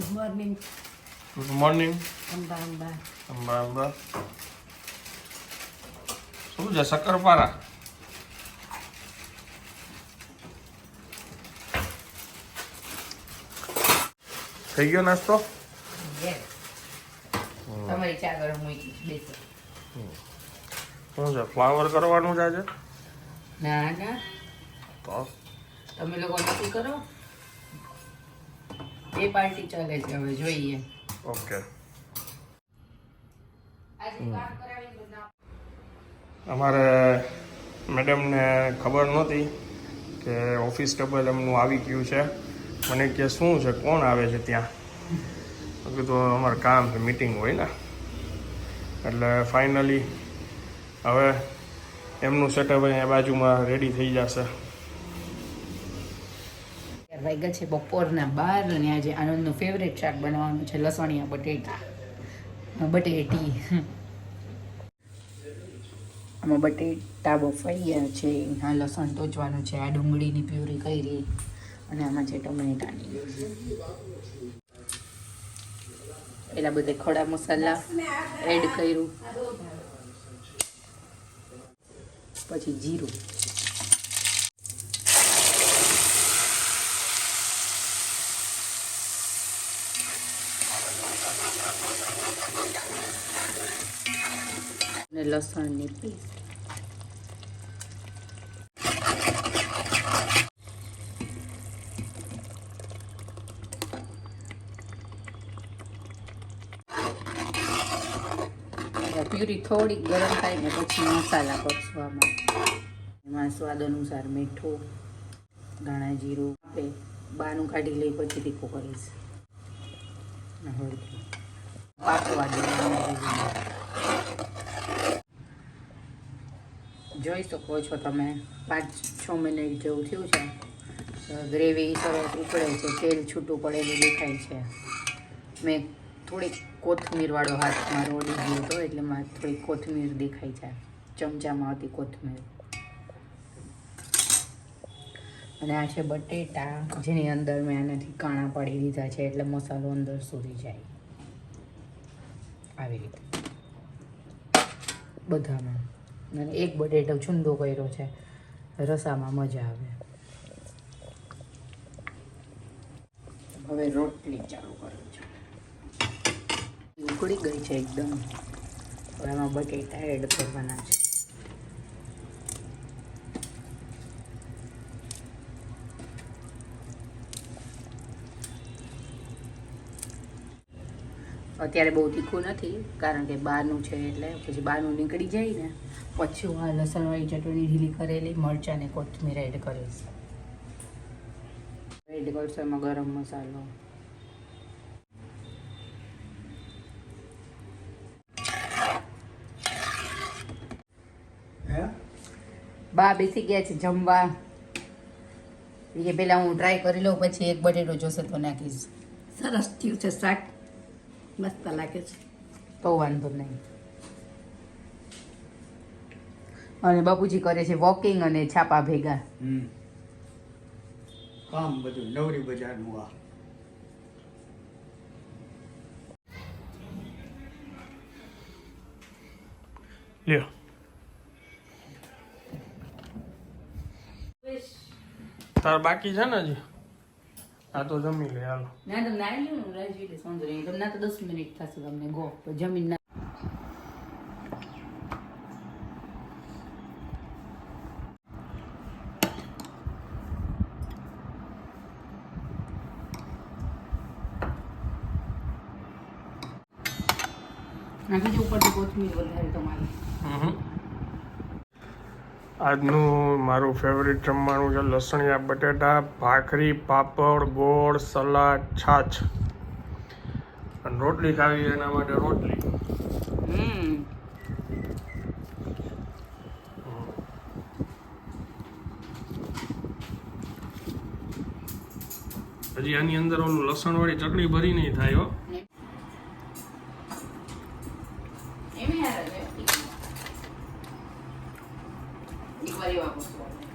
Good morning good morning Amba Amba Amba Amba શું છે શક્કરપારા? થઈ ગયો નાસ્તો? તમારી ચા ગરમ મૂકી બેસો. શું છે ફ્લાવર કરવાનું છે આજે? ના ના. તો? તમે લોકો નક્કી કરો. એ પાર્ટી ચાલે છે હવે જોઈએ. ઓકે. આજે કામ કરાવી તો અમારે મેડમને ખબર નહોતી કે ઓફિસ ટેબલ એમનું આવી ગયું છે. મને કે શું છે કોણ આવે છે ત્યાં? કીધું અમારે કામ છે મિટિંગ હોય ને. એટલે ફાઇનલી હવે એમનું સેટઅપ અહીંયા બાજુમાં રેડી થઈ જશે. વાગ્યા છે બપોરના બાર અને આજે આનંદનું ફેવરેટ શાક બનાવવાનું છે લસણિયા બટેટા. બટેટી. આમાં બટેટા બફાઈ ગયા છે. આ લસણ ટોચવાનું છે. આ ડુંગળીની પ્યુરી કરી અને આમાં છે ટમેટાની. પેલા બધે ખડા મસાલા એડ કર્યું. પછી જીરું. લસણની પેસ્ટ પ્યુરી થોડીક ગરમ થાય ને પછી મસાલા કરશું એમાં સ્વાદ અનુસાર મીઠું, ધાણા જીરું, આપણે બાનું કાઢી લઈ પછી તીખું કરીશ. હળદર. પાકવા દેવાનું. જોઈ શકો છો તમે. પાંચ, છ મિનિટ જેવું થયું છે. ગ્રેવી સરસ ઉકળે છે, તેલ છૂટું પડેલું દેખાય છે. મેં થોડીક કોથમીરવાળો હાથ મારો ઓડી હતો, એટલે મારે થોડીક કોથમીર દેખાય છે. ચમચામાં હતી કોથમીર. અને આ છે બટેટા, જેની અંદર મેં આનાથી કાણા પાડી દીધા છે, એટલે મસાલો અંદર સુધી જાય. આવી રીતે. બધામાં. અને એક બટેટો છુંદો કર્યો છે. રસામાં મજા આવે. હવે રોટલી ચાલુ કરું છું. ઉકળી ગઈ છે એકદમ. હવે એમાં બટેટા એડ કરવાના છે. અત્યારે બહુ તીખું નથી કારણ કે બહારનું છે એટલે પછી બહારનું નીકળી જાય ને. પછી હું આ લસણવાળી ચટણી ઢીલી કરેલી મરચાં ને કોથમીર એડ કરીશ. એડ કરશો એમાં ગરમ મસાલો. બા બેસી ગયા છે જમવા. એ પહેલાં હું ટ્રાય કરી લઉં પછી એક બટેટો જોશે તો નાખીશ. સરસ થયું છે શાક. મસ્ત લાગે છે. તો વાંધો નહીં. અને બાપુજી કરે છે વોકિંગ અને છાપા ભેગા. કામ બધું નવરી બજારનું આ. લ્યો. તાર બાકી છે ને હજી? આ તો જમી લે હાલો. ના તો ના લ્યો ને રાજી લે સમજો નહીં તમને તો દસ મિનિટ થશે તમને ગો. તો જમીન ના નાખી ઉપર ઉપરથી કોથમીર વધારે તમારી. હમ. આજનું મારું ફેવરિટ જમવાનું છે લસણિયા બટેટા ભાખરી પાપડ ગોળ સલાડ છાછ અને રોટલી ખાવી એના માટે રોટલી. હજી આની અંદર ઓલું લસણવાળી ચટણી ભરી નહીં થાય હો એમ યાર એક વાર એવા વસ્તુ ચણાનો લોટ એવું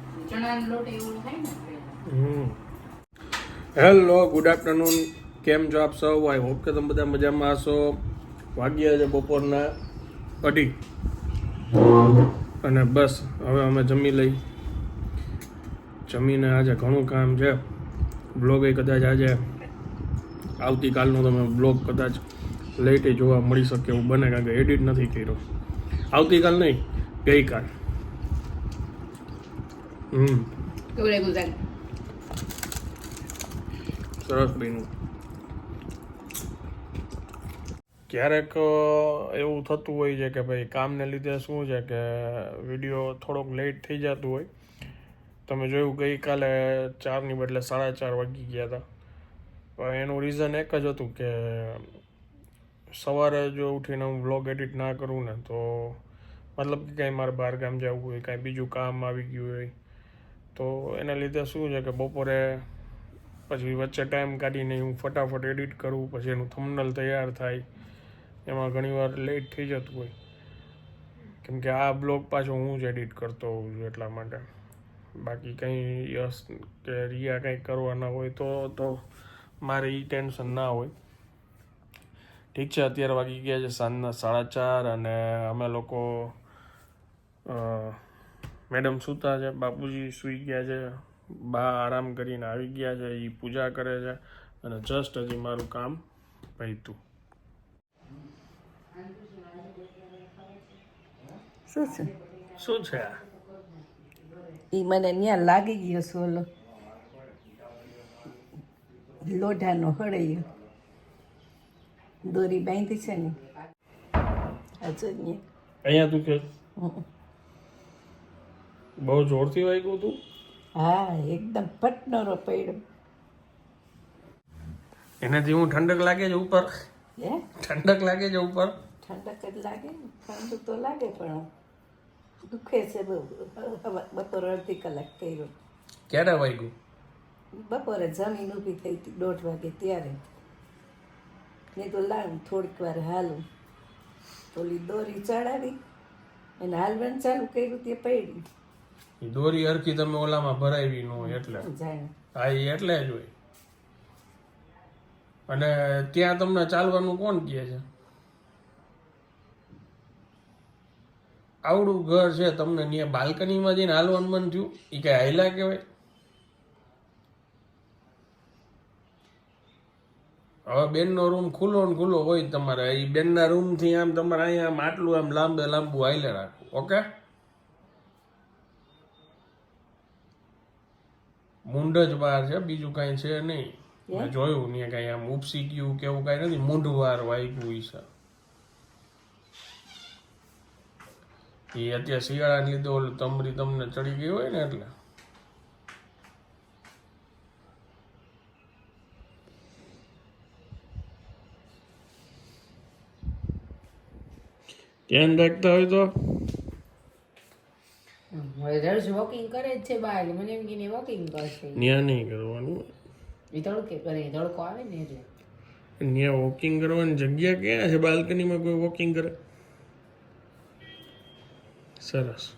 થાય ને હેલો ગુડ આફ્ટરનૂન કેમ છો આપ સૌ? આઈ હોપ કે તમે બધા મજામાં હશો. વાગ્યા છે બપોરના અઢી. અને બસ, હવે અમે જમી લઈ. જમીને આજે ઘણું કામ છે. બ્લોગ એ કદાચ આજે આવતીકાલનો તમે બ્લોગ કદાચ લેટે જોવા મળી શકે એવું બને, કારણ કે એડિટ નથી કર્યો. આવતીકાલ નહીં, ગઈકાલ. હમ. કેવું લાગ્યું તને સરસ બન્યું. ક્યારેક એવું થતું હોય છે કે ભાઈ કામને લીધે શું છે કે વીડિયો થોડોક લેટ થઈ જતું હોય. તમે જોયું ગઈકાલે ચારની બદલે સાડા ચાર વાગી ગયા હતા. પણ એનું રીઝન એક જ હતું કે સવારે જો ઉઠીને હું વ્લોગ એડિટ ના કરું ને તો મતલબ કે કાંઈ મારે બહાર ગામ જવું હોય કાંઈ બીજું કામ આવી ગયું હોય તો એના લીધે શું છે કે બપોરે પછી વચ્ચે ટાઈમ કાઢીને હું ફટાફટ એડિટ કરું, પછી એનું થમનલ તૈયાર થાય. એમાં ઘણીવાર લેટ થઈ જતું હોય. કેમ કે આ બ્લોગ પાછો હું જ એડિટ કરતો હોઉં છું એટલા માટે. બાકી કંઈ યસ કે રિયા કંઈ કરવાના હોય તો તો મારે એ ટેન્શન ના હોય. ઠીક છે, અત્યારે વાગી ગયા છે સાંજના સાડા ચાર અને અમે લોકો મેડમ સૂતા છે બાપુજી સૂઈ ગયા છે બા આરામ કરીને આવી ગયા છે એ પૂજા કરે છે અને જસ્ટ હજી મારું કામ પૈતું શું છે? શું છે? આ એ મને ત્યાં લાગી ગયો સોલો લોઢાનો હળૈયો. દોરી બાંધી છે ને. આ જો અહીંયા તું કે. બહુ જોરથી વાગ્યું તું? હા એકદમ પટનરો પડ્યો. એનાથી હું ઠંડક લાગે છે ઉપર? હે? ઠંડક લાગે છે ઉપર? ઠંડક જ લાગે ને. ઠંડુ તો લાગે પણ દુખે છે બહુ. બપોર અડધી કલાક કર્યો. ક્યારે વાગ્યું? બપોરે જમીન ઊભી થઈ હતી દોઢ વાગે ત્યારે. મેં તો લાવું થોડીક વાર હાલું. ઓલી દોરી ચડાવી અને હાલવાનું ચાલુ કર્યું તે પડી એ દોરી હરખી તમે ઓલામાં ભરાવી ન હોય એટલે. હા એ એટલે જ હોય. અને ત્યાં તમને ચાલવાનું કોણ કહે છે? આવડું ઘર છે તમને ત્યાં બાલ્કનીમાં જઈને હાલવાનું મન થયું? એ કઈ હાયલા કહેવાય? હવે બેનનો રૂમ ખુલ્લો ને ખુલ્લો હોય તમારે. એ બેનના રૂમથી આમ તમારે અહીંયા આમ આટલું આમ લાંબે લાંબુ હાઈલે રાખવું. ઓકે? મૂંઢ જ બહાર છે બીજું કાંઈ છે નહીં. મેં જોયું ને કાંઈ આમ ઉપસી ગયું કે એવું કાંઈ નથી મૂંઢ વાર વાગ્યું છે. એ અત્યારે શિયાળાને લીધે ઓલું તમરી તમને ચડી ગઈ હોય ને એટલે. ધ્યાન રાખતા હોય તો? દરરોજ વોકિંગ કરે જ છે એટલે મને એમ કે વોકિંગ કરશે. ન્યા નહીં કરવાનું. એ તડકે કરે તડકો આવે ને એટલે. ન્યા વોકિંગ કરવાની જગ્યા ક્યાં છે? બાલ્કનીમાં કોઈ વોકિંગ કરે? સરસ.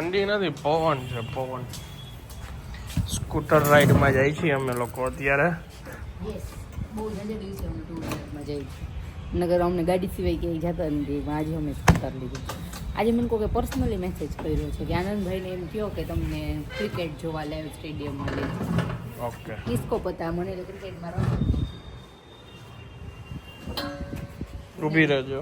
ઠંડી નથી પવન છે પવન. સ્કૂટર રાઈડમાં જાય છીએ અમે લોકો અત્યારે. નગર અમને ગાડી સિવાય ક્યાંય જતા નથી આજે અમે સ્કૂટર લીધું આજે મને કોઈ પર્સનલી મેસેજ કર્યો છે કે આનંદભાઈને એમ કહો કે તમને ક્રિકેટ જોવા લાઈવ સ્ટેડિયમમાં લે ઓકે કિસકો પતા મને ક્રિકેટમાં રસ રૂબી રહેજો.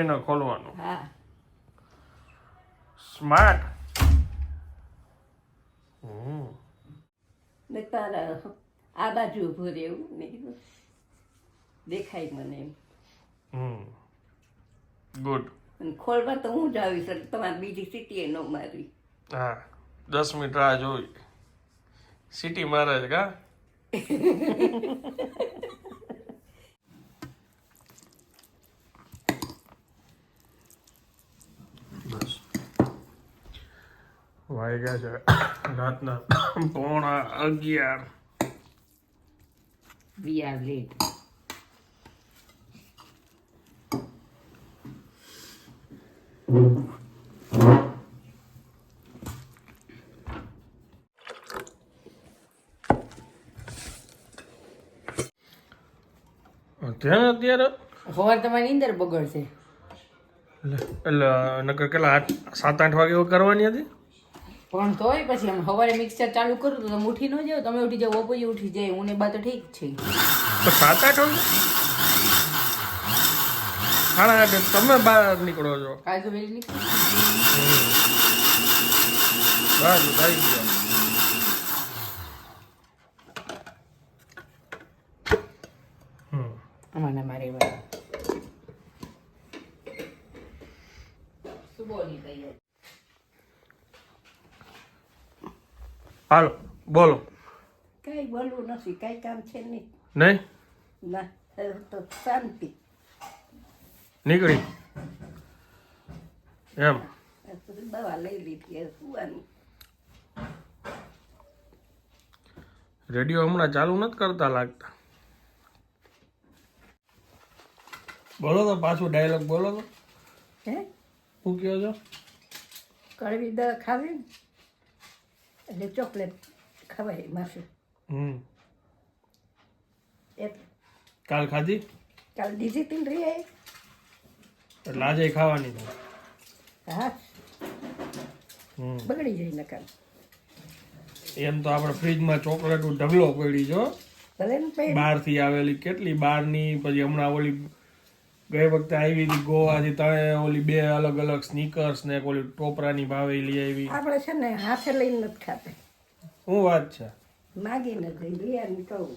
જોઈને ખોલવાનું. હા. સ્માર્ટ ને તારા આ બાજુ ઊભું રહેવું ને દેખાય મને એમ. હમ. ગુડ અને ખોલવા તો હું જ આવી શકું તમારે બીજી સિટી ન મારી હા. દસ મિનિટ રાહ જોઈ. સિટી મારે છે કા બસ વાગ્યા છે. રાતના પોણા અગિયાર. વી આર લેટ ત્યાં અત્યારે? સવાર તમારી અંદર બગડશે. એટલે નકર કેટલા સાત આઠ વાગે કરવાની હતી? પણ તોય પછી આમ સવારે મિક્સર ચાલુ કરું તો તમે ઉઠી ન જાવ તમે ઉઠી જાવ ઓપોજી ઉઠી જાય હું ને બા તો ઠીક છે. તો સાત આઠ વાગે? સાડા આઠે તમે બહાર નીકળો છો. કાલ તો વહેલી નીકળી. બસ થઈ ગયો. મારે ભાઈ સુબોની તૈયારી? હાલો બોલો. કાંઈ બોલવું નથી કાંઈ કામ છે નહીં. નહીં? ના તો શાંતિ. નીકળી. એમ. દવા લઈ લીધી સુવાની સુવાનું. રેડિયો હમણાં ચાલુ નથી કરતા લાગતા. બોલો તો પાછું ડાયલોગ બોલો તો. હે? હું કયો છો? કડવી દવા ખાવી ને? એટલે ચોકલેટ ખવાય માસું હમ. એ કાલ ખાધી? કાલ દીધી તીન ને રે એટલે આજે ખાવાની હા. હમ. બગડી જાય નકામ એમ તો આપણે ફ્રીજમાં ચોકલેટ ઢગલો પડી જો ને બહારથી આવેલી કેટલી બહારની પછી હમણાં ઓલી ગઈ વખતે આવી હતી ગોવાથી તણે ઓલી બે અલગ અલગ સ્નીકર્સ ને ઓલી ટોપરાની ભાવે લઈ આવી. આપણે છે ને હાથે લઈને નથી ખાતે. શું વાત છે? માગીને જઈ રિયાને કહું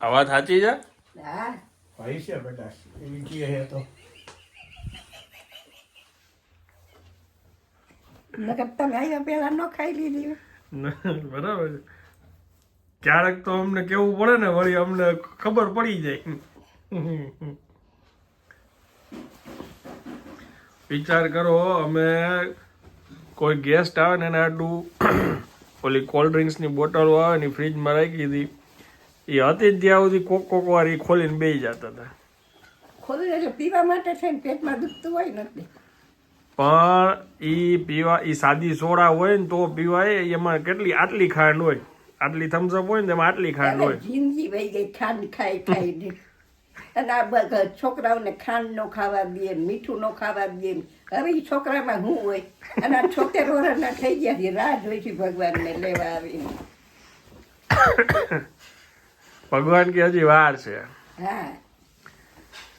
આ વાત સાચી છે? હા. હોય છે બેટા એવી કહે હે તો. નકર તમે આવ્યા પહેલા ન ખાઈ લીધી. બરાબર છે. ક્યારેક તો અમને કેવું પડે ને વળી અમને ખબર પડી જાય. વિચાર કરો અમે કોઈ ગેસ્ટ આવે ને એને આટલું ઓલી કોલ્ડ ડ્રિંક્સની બોટલો આવે ને ફ્રીજમાં રાખી હતી એ હતી જ ત્યાં સુધી કોક કોક વાર એ ખોલીને બેસી જતા હતા. ખોલી એટલે પીવા માટે છે ને પેટમાં દુખતું હોય નથી પણ એ પીવા એ સાદી સોડા હોય ને તો પીવાય એમાં કેટલી આટલી ખાંડ હોય. આટલી થમ્સઅપ હોય ને તેમાં આટલી ખાંડ હોય. જિંદગી વહી ગઈ ખાંડ ખાઈ ખાઈને અને આ છોકરાઓને ખાંડ નો ખાવા દે ને મીઠું નો ખાવા દે ને હવે એ છોકરામાં હું હોય? અને આ છોતેર વર્ષના થઈ ગયા છે રાહ જોઈ છે ભગવાનને લેવા આવીને. ભગવાન કે હજી વાર છે. હા.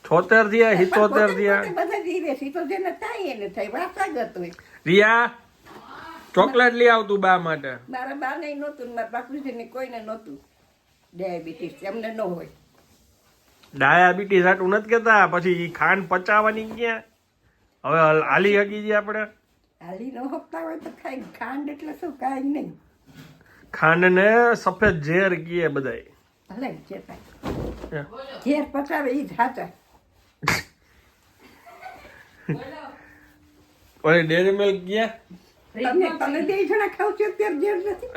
છોતેર થયા હિતોતેર થયા. બધા જીવે છે ને થાય એને થાય વાસાગત હોય. રિયા ચોકલેટ લઈ આવતું બા માટે. મારા બા નહીં નહોતું ને મારા બાપુજીને કોઈને નહોતું. ડાયાબિટીસ એમને ન હોય. ડાયાબિટીસ હાટું નથી કેતા પછી ખાંડ પચાવવાની ક્યાં? હવે હાલ- હકી છીએ આપણે. હાલી ન હકતા હોય તો ખાઈ ખાંડ એટલે શું કાંઈ નહીં. ખાંડ ને સફેદ ઝેર કીએ બધાય. ભલે જે ઘેર પચાવે એ હાચા. ઓલી ડેરી મિલ્ક ક્યાં? તમે તમે બે જણા ખાવ છો અત્યારે ઝેર નથી.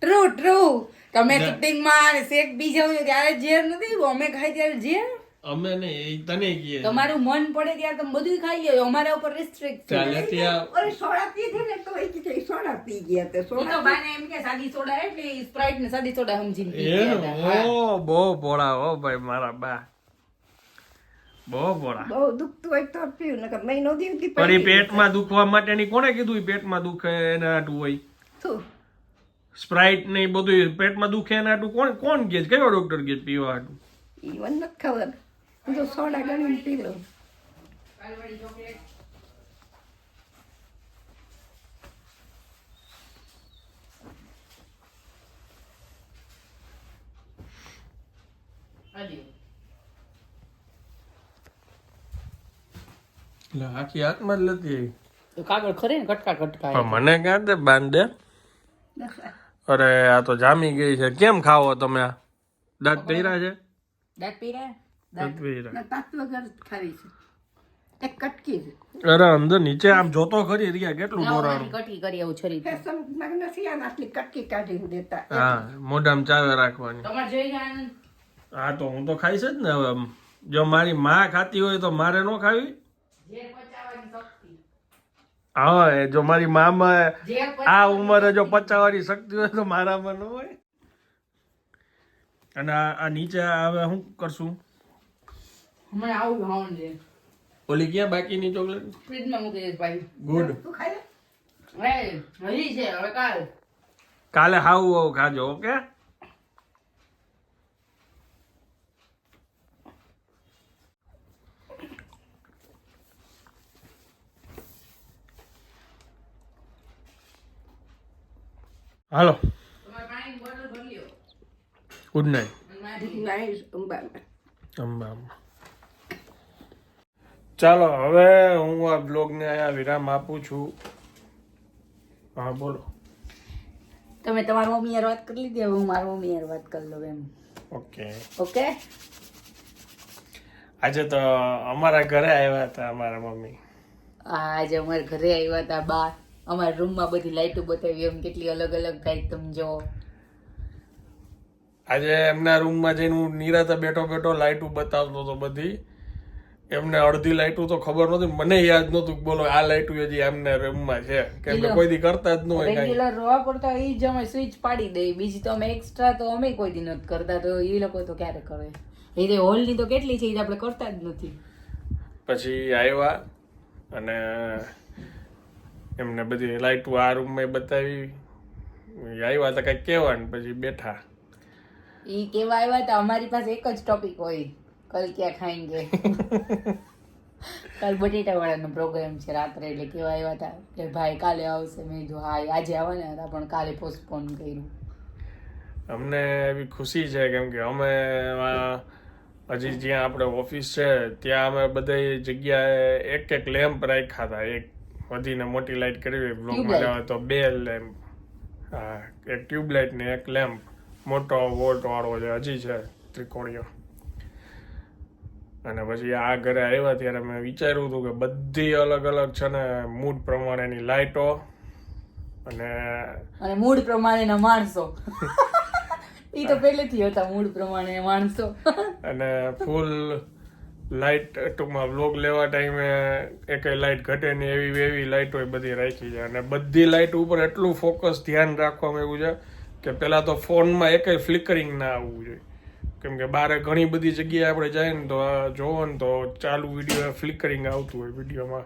ટ્રુ ટ્રુ તમે અને શેક બી જાવ ત્યારે ઝેર નથી અમે ખાઈ ત્યારે ઝેર. અમે ને તને કીએ. તમારું મન પડે ત્યારે તમે બધું ખાઈ લો અમારા ઉપર રિસ્ટ્રિક્ટ છે. ચાલે ત્યાં અરે સોડા પીધી ને તો એ કે સોડા પી ગયા તે સોડા તો બાને એમ કે સાદી સોડા એટલે સ્પ્રાઇટ ને સાદી સોડા સમજીને પી ગયા ઓ બહુ ભોળા ઓ ભાઈ મારા બા. બહુ પોળા બહુ દુખતું હોય તો પીવું નકર દિવસથી પણ પડી પેટમાં દુખવા માટેની કોણે કીધું પેટમાં દુખે એના આટું હોય? શું સ્પ્રાઇટ ને એ બધું પેટમાં દુખે એના હાટું કોણ કોણ કે છે? કયો ડોક્ટર કે પીવા હાટું ઈ મને નથી ખબર. હું તો સોડા ગણીને પી લઉં. એટલે આખી હાથમાં જ લેતી આવી. તો કાગળ ખરે ને કટકા કટકા મને ક્યાં દે બાંધે? અરે આ તો જામી ગઈ છે. કેમ ખાવો તમે આ? દાંત પીરા છે? દાંત પીરા દાંત પીરા તાત વગર ખાવી છે. એક કટકી છે. અરે અંદર નીચે આમ જોતો ખરી રહ્યા કેટલું મોરાણું કટકી કરી આવું છરી ફેશનમાં આટલી કટકી કાઢીને દેતા. હા મોઢામ ચાવે રાખવાની. તમારે જોઈ જાય હા તો હું તો ખાઈશ જ ને હવે જો મારી માં ખાતી હોય તો મારે ન ખાવી? હા એ જો મારી મામાં આ ઉંમરે જો પચાવવાની શક્તિ હોય તો મારામાં ન હોય. અને આ આ નીચે હવે શું કરશું? આવું ઓલી ક્યાં બાકીની ચોકલેટ? ફ્રીજમાં મૂકી ભાઈ. ગુડ તું ખાઈ લે. હે હજી છે હવે કાલ. કાલે હાવું હાવું ખાજો ઓકે? હાલો. તમારે પાણીની બોટલ ભરી લ્યો. ગુડ નાઇટ અંબામાં. અંબા અંબા. ચાલો હવે હું આ બ્લોગને અહીંયા વિરામ આપું છું. હા બોલો. તમે તમારી મમ્મી યાર વાત કરી લીધી હવે હું મારી મમ્મી યાર વાત કરી લઉં એમ. ઓકે. ઓકે? આજે તો અમારા ઘરે આવ્યા હતા અમારા મમ્મી. આજે અમારા ઘરે આવ્યા હતા બા. અમારા રૂમમાં બધી લાઈટો બતાવી એમ કેટલી અલગ અલગ થાય તમે જો. આજે એમના રૂમમાં જઈને હું નિરાતે બેઠો બેઠો લાઇટું બતાવતો હતો બધી. એમને અડધી લાઈટો તો ખબર નહોતી મને યાદ નહોતું બોલો આ લાઇટું હજી એમને રૂમમાં છે. કેમ કે કોઈ દી કરતા જ ન હોય રેગ્યુલર રોવા પડતા એ જ અમે સ્વિચ પાડી દઈએ. બીજી તો અમે એક્સ્ટ્રા તો અમે કોઈ દી નથી કરતા તો એ લોકો તો ક્યારે કરે? એ તે હોલની તો કેટલી છે એ આપણે કરતા જ નથી. પછી આવ્યા અને એમને બધી લાઈટો આ રૂમમાં બતાવી. આવ્યા હતા કંઈક કહેવાનું પછી બેઠા. એ કેવા આવ્યા હતા અમારી પાસે એક જ ટોપિક હોય. કલ ક્યાં ખાઈંગે કાલ બટેટા વાળાનો પ્રોગ્રામ છે રાત્રે એટલે કેવા આવ્યા હતા કે ભાઈ કાલે આવશે. મેં કીધું હા આજે આવવાના હતા પણ કાલે પોસ્ટપોન કર્યું. અમને એવી ખુશી છે કેમ કે અમે હજી જ્યાં આપણે ઓફિસ છે ત્યાં અમે બધી જગ્યાએ એક એક લેમ્પ રાખ્યા હતા એક વધીને મોટી લાઇટ કરવી બ્લોકમાં light. તો બે લેમ્પ હા એક ટ્યુબલાઇટ ને એક લેમ્પ મોટો વોલ્ટ વાળો છે હજી છે ત્રિકોણીયો. અને પછી આ ઘરે આવ્યા ત્યારે મેં વિચાર્યું હતું કે બધી અલગ અલગ છે ને મૂડ પ્રમાણેની લાઇટો અને અને મૂડ પ્રમાણેના માણસો. એ તો પહેલેથી હતા મૂડ પ્રમાણે માણસો. અને ફૂલ લાઇટ ટૂંકમાં વ્લોગ લેવા ટાઈમે એકેય લાઇટ ઘટે નહીં, એવી એવી લાઇટો બધી રાખી છે. અને બધી લાઇટ ઉપર એટલું ફોકસ ધ્યાન રાખવામાં એવું છે કે પહેલાં તો ફોનમાં એકેય ફ્લિકરિંગ ના આવવું જોઈએ. કેમ કે બહાર ઘણી બધી જગ્યાએ આપણે જઈએ ને તો જોવો ને તો ચાલુ વીડિયો ફ્લિકરિંગ આવતું હોય વિડીયોમાં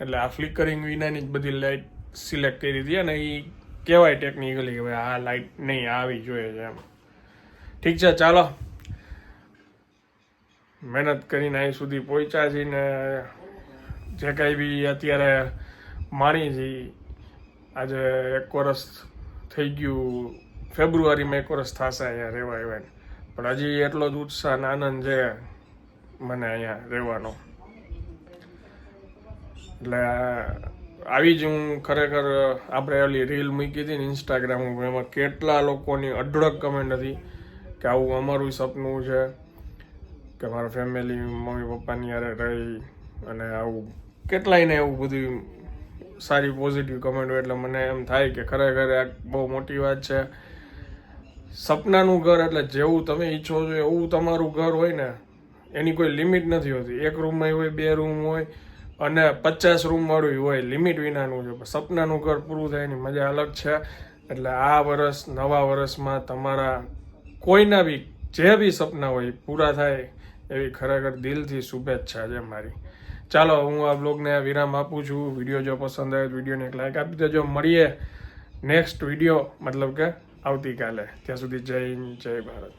એટલે આ ફ્લિકરિંગ વિનાની જ બધી લાઇટ સિલેક્ટ કરી હતી અને એ કહેવાય ટેકનિકલી કે ભાઈ આ લાઇટ નહીં આવી જોઈએ છે એમ. ઠીક છે, ચાલો. મહેનત કરીને અહીં સુધી પહોંચ્યા છીએ ને જે કાંઈ બી અત્યારે માણી છીએ, આજે એક વર્ષ થઈ ગયું, ફેબ્રુઆરીમાં એક વર્ષ થશે અહીંયા રહેવા આવ્યા પણ હજી એટલો જ ઉત્સાહ અને આનંદ છે મને અહીંયા રહેવાનો. એટલે આવી જ હું ખરેખર આપણે ઓલી રીલ મૂકી હતી ને ઇન્સ્ટાગ્રામ ઉપર, એમાં કેટલા લોકોની અઢળક કમેન્ટ હતી કે આવું અમારું સપનું છે. કે મારા ફેમિલી મમ્મી પપ્પાની યારે રહી અને આવું કેટલાયને એવું બધું સારી પોઝિટિવ કમેન્ટ હોય એટલે મને એમ થાય કે ખરેખર આ બહુ મોટી વાત છે. સપનાનું ઘર એટલે જેવું તમે ઈચ્છો છો એવું તમારું ઘર હોય ને, એની કોઈ લિમિટ નથી હોતી. એક રૂમમાં હોય, બે રૂમ હોય અને પચાસ રૂમવાળું હોય લિમિટ વિનાનું છે. સપનાનું ઘર પૂરું થાય એની મજા અલગ છે. એટલે આ વર્ષ, નવા વર્ષમાં તમારા કોઈના બી, જે બી સપના હોય પૂરા થાય. એવી ખરેખર દિલથી શુભેચ્છા છે મારી. ચાલો, હું આ બ્લોગને વિરામ આપું છું. વીડિયો જો પસંદ આવે વિડીયોને એક લાઈક આપી દેજો. મળીએ નેક્સ્ટ વીડિયો મતલબ કે આવતીકાલે. ત્યાં સુધી જય હિન્દ, જય ભારત.